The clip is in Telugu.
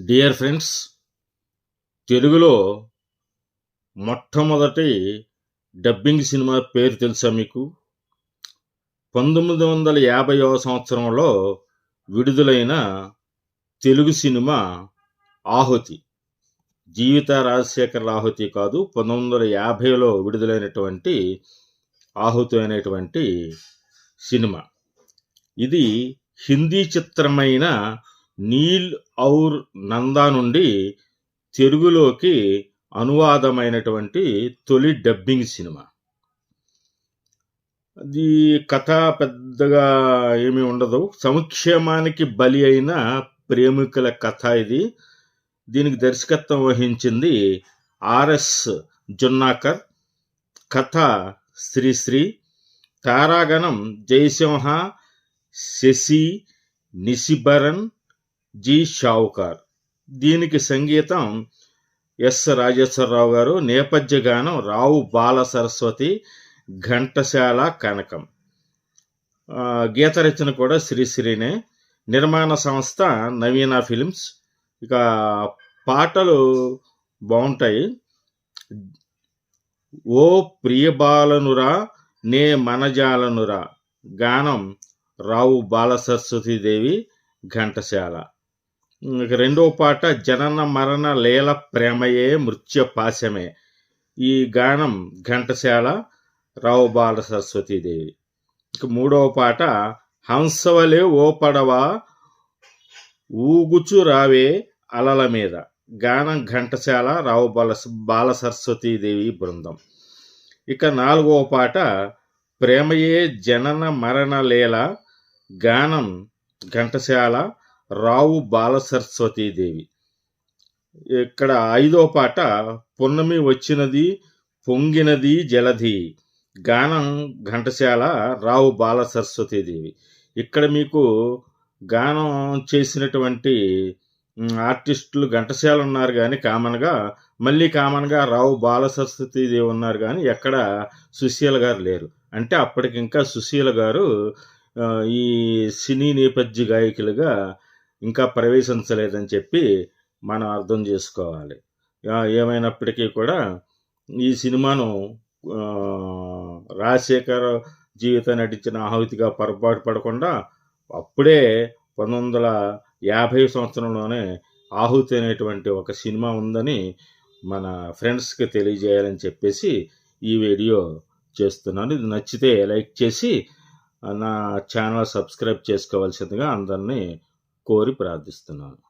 డియర్ ఫ్రెండ్స్ తెలుగులో మొట్టమొదటి డబ్బింగ్ సినిమా పేరు తెలుసా మీకు? పంతొమ్మిది వందల యాభైవ సంవత్సరంలో విడుదలైన తెలుగు సినిమా ఆహుతి. జీవిత రాజశేఖర్ ఆహుతి కాదు పంతొమ్మిది వందల యాభైలో విడుదలైనటువంటి ఆహుతి అనేటువంటి సినిమా. ఇది హిందీ చిత్రమైన నీల్ ఔర్ నందా నుండి తెలుగులోకి అనువాదమైనటువంటి తొలి డబ్బింగ్ సినిమా. అది కథ పెద్దగా ఏమీ ఉండదు. సంక్షేమానికి బలి అయిన ప్రేమికుల కథ ఇది. దీనికి దర్శకత్వం వహించింది ఆర్ఎస్ జున్నాకర్. కథ శ్రీశ్రీ. తారాగణం జయసింహ శశి నిశిభరణ్ జి షావుకార్. దీనికి సంగీతం ఎస్ రాజేశ్వరరావు గారు నేపథ్య గానం రావు బాల సరస్వతి ఘంటశాల కనకం. గీత రచన కూడా శ్రీశ్రీనే నిర్మాణ సంస్థ నవీన ఫిలిమ్స్. ఇక పాటలు బాగుంటాయి ఓ ప్రియబాలనురా నే మనజాలనురా. గానం రావు బాల సరస్వతీదేవి ఘంటశాల రెండో రెండవ పాట జనన మరణ లీల ప్రేమయే మృత్య పాశమే. ఈ గానం ఘంటశాల రావు బాల సరస్వతీదేవి ఇక మూడవ పాట హంసవలే ఓ పడవ ఊగుచు రావే అలల మీద. గానం ఘంటశాల రావు బాల బాల సరస్వతీదేవి బృందం. ఇక నాలుగవ పాట ప్రేమయే జనన మరణ లీల గానం ఘంటశాల రావు బాలసరస్వతీదేవి ఇక్కడ ఐదో పాట పున్నమి వచ్చినది పొంగినది జలధి. గానం ఘంటశాల రావు బాల సరస్వతీదేవి ఇక్కడ మీకు గానం చేసినటువంటి ఆర్టిస్టులు ఘంటశాల ఉన్నారు కానీ కామన్గా మళ్ళీ కామన్గా రావు బాల సరస్వతీదేవి ఉన్నారు కానీ ఎక్కడ సుశీల గారు లేరు. అంటే అప్పటికింకా సుశీల గారు ఈ సినీ నేపథ్య గాయకులుగా ఇంకా ప్రవేశించలేదని చెప్పి మనం అర్థం చేసుకోవాలి. ఏమైనప్పటికీ కూడా ఈ సినిమాను రాజశేఖర్ జీవితం నటించిన ఆహుతిగా పొరపాటు పడకుండా అప్పుడే పంతొమ్మిది వందల యాభై సంవత్సరంలోనే ఆహుతి అనేటువంటి ఒక సినిమా ఉందని మన ఫ్రెండ్స్కి తెలియజేయాలని చెప్పేసి ఈ వీడియో చేస్తున్నాను. ఇది నచ్చితే లైక్ చేసి నా ఛానల్ సబ్స్క్రైబ్ చేసుకోవాల్సిందిగా అందరినీ కోరి ప్రార్థిస్తున్నాను.